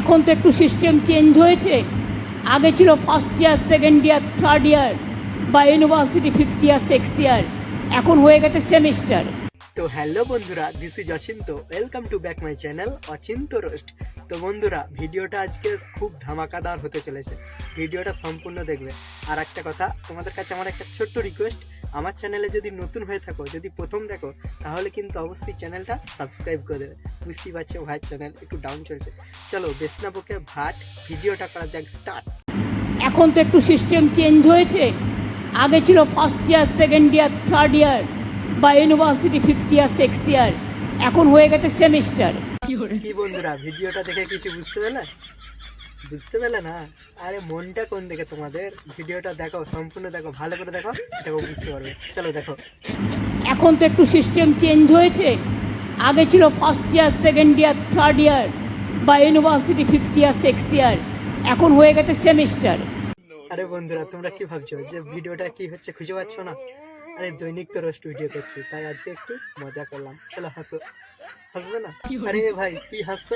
এখন তো একটু সিস্টেম চেঞ্জ হয়েছে। আগে ছিল first year second year third year বা university fifth year six year এখন হয়ে গেছে সেমিস্টার তো হ্যালো বন্ধুরা this is Achinta. Welcome to back my channel Achinta roast তো বন্ধুরা, ভিডিওটা আজকে খুব ধামাকাদার হতে চলেছে। ভিডিওটা সম্পূর্ণ দেখবে। আর একটা কথা, তোমাদের কাছে আমার একটা ছোট্ট রিকোয়েস্ট আমার চ্যানেলে যদি নতুন হয়ে থাকো, যদি প্রথম দেখো, তাহলে কিন্তু অবশ্যই চ্যানেলটা সাবস্ক্রাইব করে দেবে। বুঝতেই পারছ, ভাইয়ের চ্যানেল একটু ডাউন চলছে। চলো বেসনা বকে, ভাট, ভিডিওটা করা যাক স্টার্ট এখন তো একটু সিস্টেম চেঞ্জ হয়েছে। আগে ছিল first year second year third year বা university fifth year six year এখন হয়ে গেছে সেমিস্টার কি বন্ধুরা ভিডিওটা দেখে কিছু বুঝতে পেলে? বুঝতে পেলে না? আরে মনটা কোন দিকে তোমাদের? ভিডিওটা দেখো সম্পূর্ণ দেখো ভালো করে দেখো দেখো বুঝতে পারবে। চলো দেখো। এখন তো একটু সিস্টেম চেঞ্জ হয়েছে। আগে ছিল first year second year third year বা university fifth year six year এখন হয়ে গেছে সেমিস্টার আরে বন্ধুরা তোমরা কি ভাবছ যে ভিডিওটা কি হচ্ছে খুঁজে পাচ্ছ না? আরে দৈনিক তো রোস্ট ভিডিও করছি তাই আজকে একটু মজা করলাম চলো হাসো হাসবে না আরে ভাই তুই হাসতো